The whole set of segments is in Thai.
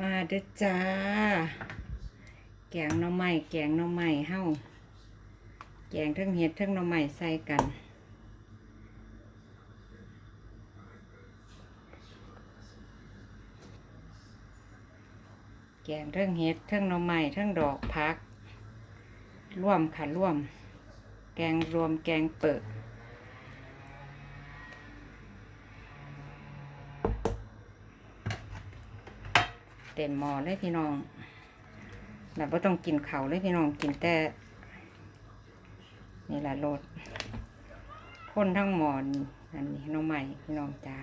มาเด้อจ้า แกงหน่อไม้แกงหน่อไม้เฮาแกงทั้งเห็ดทั้งหน่อไม้ใส่กัน แกงทั้งเห็ดทั้งหน่อไม้ทั้งดอกพัก ร่วมค่ะร่วม แกงรวมแกงเปิด เต็มหม้อเลยพี่น้องแบบว่าต้องกินเขาเลยพี่น้องกินแต่นี่แหละรสพ่นทั้งหมอนอันนี้น้องใหม่พี่น้องจ้า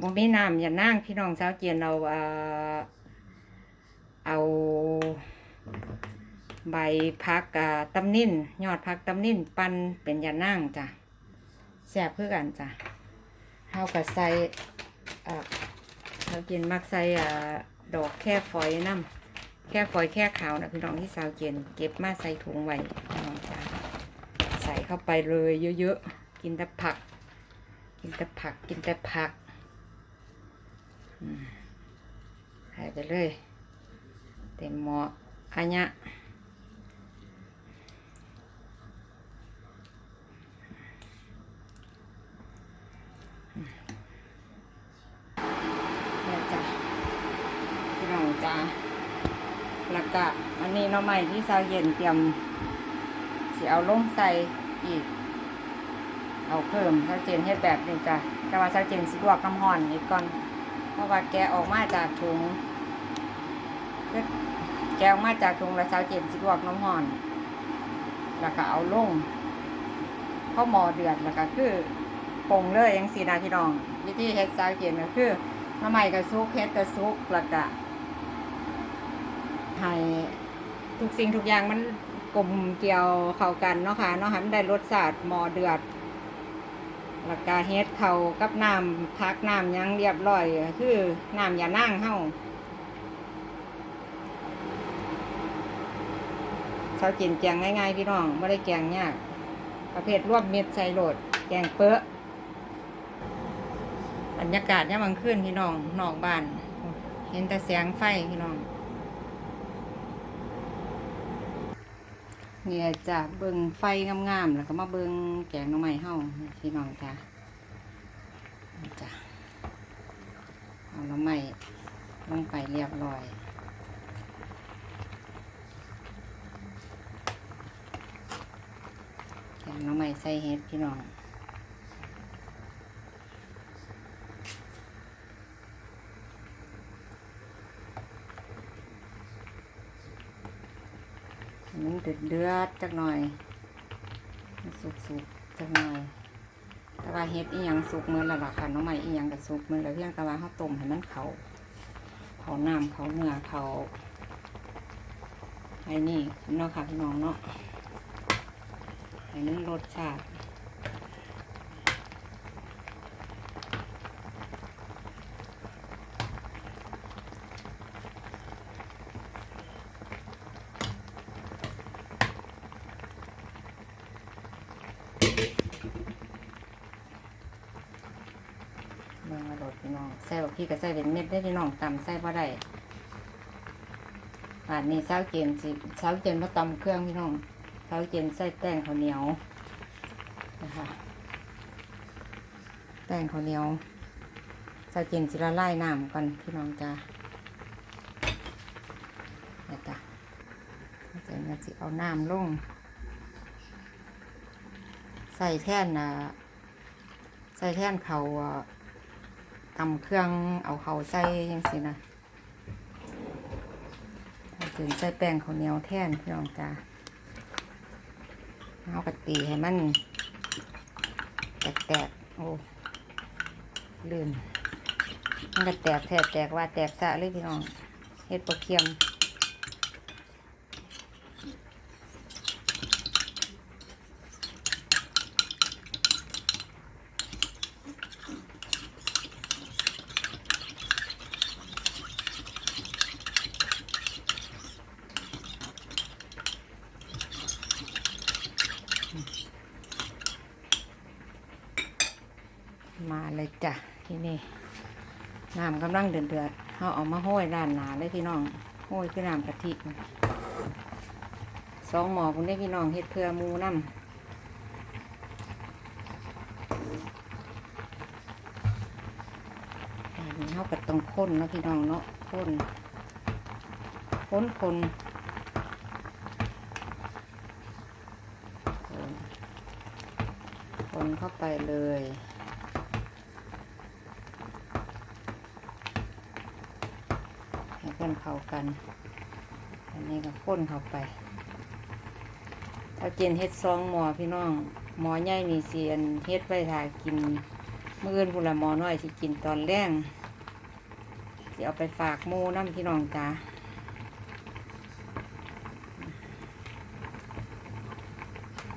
บ่มีน้ำอย่านั่งพี่น้องสาวเจียนเราเอ่อเอาใบพักอ่าตำนิ่นยอดพักตำนิ่นปั้นเป็นยานั่งจ้ะแซ่บเพื่อกันจ้ะเฮากับใส่เรากินมักใส่ดอกแค่ฝอยน้ำแค่ฝอยแค่ขาวนะพี่น้องที่สาวเจียนเก็บมาใส่ถุงไว้พี่น้องจ้ะใส่เข้าไปเลยเยอะๆกินแต่ผัก กินแต่ผักกินแต่ผัก อืมใส่ไปเลย เต็มหม้ออันนี้ยเนี่ยจ้ะพี่น้องจ้าแล้วก็อันนี้น้อใหม่ที่ซาเย็นเตรียมสิเอาลงใส่อีก เอาเพิ่มซาเจนเฮ็ดแบบนี้จ้ะแต่ว่าซาเจนสิลวกน้ำห่อนอีกก่อน เพราะว่าแกออกมาจากถุงแกออกมาจากถุงแล้วซาวเจนสิลวกน้ำห่อน แล้วก็เอาลงเข้าหมอเดือดแล้วก็คือปงเลยยังสีนาพี่น้องวิธีเฮ็ดซาวเจนก็คือน้ำใหม่กับซุกเฮ็ดกับซุกแล้วก็ให้ทุกสิ่งทุกอย่างมันกลมเกี่ยวเข้ากันเนาะค่ะเนาะให้มันได้รสชาติหมอเดือด แล้วก็เฮ็ดเขากับน้ำพักน้ำยังเรียบร้อย คือน้ำอย่านั่งเฮาเช้าจินแกงง่ายๆพี่น้องไม่ได้แกงยาก ประเภทรวบเม็ดใส่โหลด แกงเปื้อบรรยากาศเนี่ยมันขึ้นพี่น้องนอกบ้าน เห็นแต่แสงไฟพี่น้อง เนี่ยจะเบิ่งไฟงามๆแล้วก็มาเบิ่งแกงน้องใหม่เฮาพี่น้องจ้ะจ้ะเอาน้องใหม่ลงไปเรียบร้อยแกงน้องใหม่ใส่เห็ดพี่น้อง มันเดือดเดือดจักหน่อยสุกสุกจักหน่อยแต่ว่าเฮ็ดอีหยังสุกเหมือนและล่ะค่ะน้องใหม่อีหยังก็สุกเหมือนแล้วเพียงแต่ว่าเขาต้มให้มันเขาเขาน้ำเขาเนื้อเขาไอ้นี่เนาะค่ะพี่น้องเนาะให้มันรสชาติ เมืองอร่อยพี่น้องใส่บักพี่ก็ใส่เป็นเม็ดได้พี่น้องตำใส่บ่ได้บาดนี้เช้าเจนสิเช้าเจนมาตำเครื่องพี่น้องเช้าเจนใส่แป้งข้าวเหนียวนะคะแป้งข้าวเหนียวเช้าเจนสิละลายน้ำก่อนพี่น้องจ้าเดี๋ยวจ้ะเจนก็สิเอาน้ำลงใส่แท่นนะใส่แท่นเขาอะ ตำเครื่องเอาเขาใส่ยังสินะถึงใส่แป้งข้าวเหนียวแท่นพี่น้องจ้าเอากระตีให้มัน แตกๆ โอ้ลื่นมันก็แตกแทบแตกว่าแตกสะเลยพี่น้องเฮ็ดปลาเคียม เจ้ะที่นี่น้ำกำลังเดือดเดือดๆเขาเอามาห้อยด้านหนาเลยพี่น้องห้อยคือน้ำกะทิสองหมอคุณได้พี่น้องเฮ็ดเพื่อมูน้ำอันนี้เขาก็ต้องค้นนะพี่น้องเนาะค้นค้นคนคนคนเข้าไปเลย ให้นเข้ากัน อันนี้ก็ข้นเข้าไป ถ้ากินเฮ็ดซองหมอพี่น้อง หมอใหญ่นี่เสียนเฮ็ดไปถ่ากินมื้ออื่นพุ่นละหมอน้อยสิกินตอนแรงสิเอาไปฝากมูน้ำพี่น้องจ้า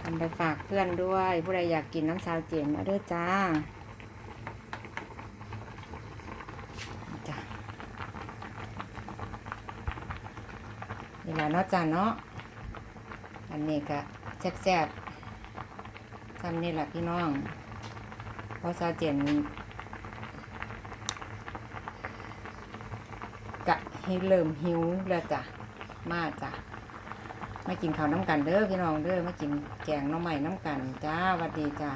ทำไปฝากเพื่อนด้วย ผู้ใดอยากกินน้ำซาวเจนมาเด้อจ้าจ้า นี่แหละเนาะจ้าเนาะอันนี้ก็แซ่บๆทำนี่แหละพี่น้องเพราะซาเจนกะให้เริ่มหิวแล้วจ้ะมาจ้ะมากินข้าวน้ำกันเด้อพี่น้องเด้อมากินแกงน้องใหม่น้ำกันจ้าวัดดีจ้า